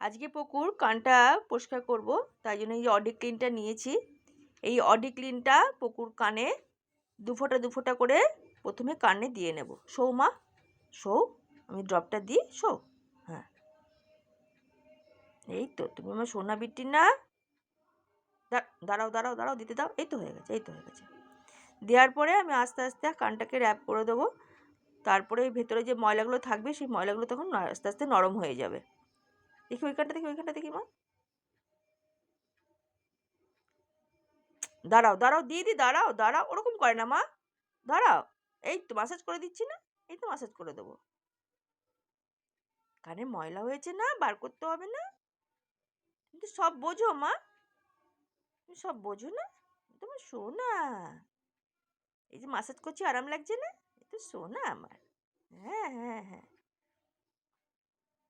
আজকে পুকুর কানটা পরিষ্কার করব, তাই জন্য এই অডি ক্লিনটা নিয়েছি। এই অডি ক্লিনটা পুকুর কানে দু ফোঁটা দু ফোঁটা করে প্রথমে কানে দিয়ে নেব। শৌ, মা। সৌ আমি ড্রপটা দিই, শৌ। হ্যাঁ। এই তো, তুমি আমার সোনা বিটি না। দাঁড়াও দাঁড়াও দাঁড়াও, দিতে দাও। এই তো হয়ে গেছে, এই তো হয়ে গেছে। দেওয়ার পরে আমি আস্তে আস্তে কানটাকে র্যাপ করে দেবো। তারপরে ভেতরে যে ময়লাগুলো থাকবে, সেই ময়লাগুলো তখন আস্তে আস্তে নরম হয়ে যাবে। দেখি ওইখানটা দেখি ওইখানটা, দেখি মা। দাঁড়াও দাঁড়াও দিয়ে দি দাঁড়াও দাঁড়াও, ওরকম করে না মা। দাঁড়াও, এই তো মাসাজ করে দিচ্ছি না, এই তো মাসাজ করে দেবো। কানে ময়লা হয়েছে না, বার করতে হবে না? কিন্তু সব বোঝো মা। তুমি সব বোঝো না? তোমার শোনা এই যে মাসাজ করছি, আরাম লাগছে না? এই তো শোনা আমার। হ্যাঁ হ্যাঁ হ্যাঁ।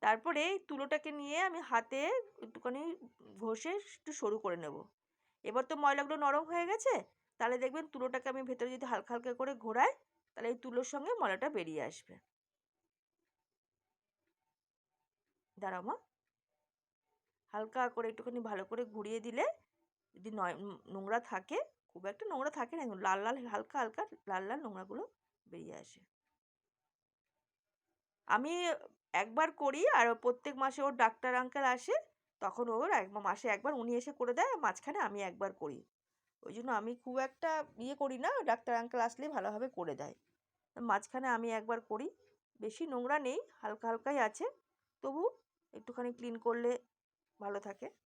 তারপরে এই তুলোটাকে নিয়ে আমি হাতে একটুখানি ঘষে একটু সরু করে নেব। এবার তো ময়লাগুলো নরম হয়ে গেছে, তাহলে দেখবেন তুলোটাকে আমি ভেতরে যদি হালকা হালকা করে ঘোরাই, তাহলে এই তুলোর সঙ্গে ময়লাটা বেরিয়ে আসবে। দাঁড়াও মা। হালকা করে একটুখানি ভালো করে ঘুরিয়ে দিলে যদি নয়, নোংরা থাকে, খুব একটা নোংরা থাকে না লাল লাল, হালকা হালকা লাল লাল নোংরাগুলো বেরিয়ে আসে। আমি একবার করি আর প্রত্যেক মাসে ওর ডাক্তার আঙ্কেল আসে, তখন ওর এক মাসে একবার উনি এসে করে দেয় মাঝখানে আমি একবার করি। ওই জন্য আমি খুব একটা ইয়ে করি না ডাক্তার আঙ্কেল আসলে ভালোভাবে করে দেয়। মাঝখানে আমি একবার করি, বেশি নোংরা নেই, হালকা হালকাই আছে, তবু একটুখানি ক্লিন করলে ভালো থাকে।